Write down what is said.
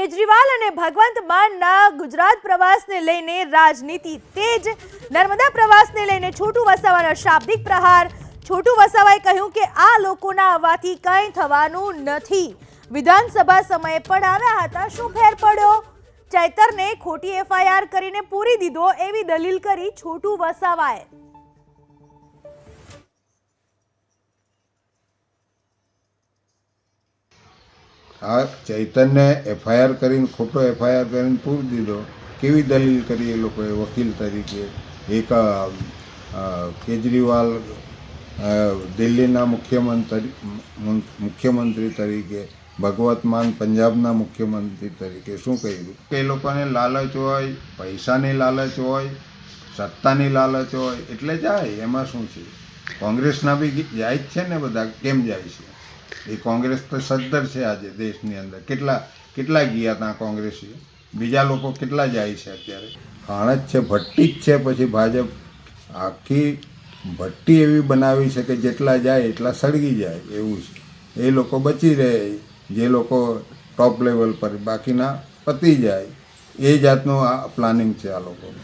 કેજરીવાલ અને ભગવંત માનના ગુજરાત પ્રવાસને લઈને રાજનીતિ તેજ. નર્મદા પ્રવાસને લઈને છોટું વસાવાના શાબ્દિક પ્રહાર. છોટું વસાવાએ કહ્યું કે આ લોકોના આવવાથી કંઈ થવાનું નથી. વિધાનસભા સમયે પણ આવ્યા હતા, શું ફેર પડ્યો? ચૈતરને ખોટી એફઆઈઆર કરીને પૂરી દીધો એવી દલીલ કરી છોટું વસાવાએ. આ ચૈતન્ય એફઆઈઆર કરીને, ખોટો એફઆઈઆર કરીને પૂરી દીધો. કેવી દલીલ કરી એ લોકોએ વકીલ તરીકે? એક કેજરીવાલ દિલ્હીના મુખ્યમંત્રી મુખ્યમંત્રી તરીકે, ભગવત માન પંજાબના મુખ્યમંત્રી તરીકે શું કહ્યું કે એ લોકોને લાલચ હોય, પૈસાની લાલચ હોય, સત્તાની લાલચ હોય, એટલે જાય, એમાં શું છે? કોંગ્રેસના બી જાય જ છે ને બધા, કેમ જાય છે? એ કોંગ્રેસ તો સદ્ધર છે આજે દેશની અંદર. કેટલા કેટલા ગયા ત્યાં કોંગ્રેસી? બીજા લોકો કેટલા જાય છે અત્યારે? ખાણ જ છે ભટ્ટી જ છે, પછી ભાજપ આખી ભટ્ટી એવી બનાવી છે કે જેટલા જાય એટલા સળગી જાય, એવું છે. એ લોકો બચી રહે, જે લોકો ટોપ લેવલ પર બાકીના પતી જાય. એ જાતનું આ પ્લાનિંગ છે આ લોકોનું.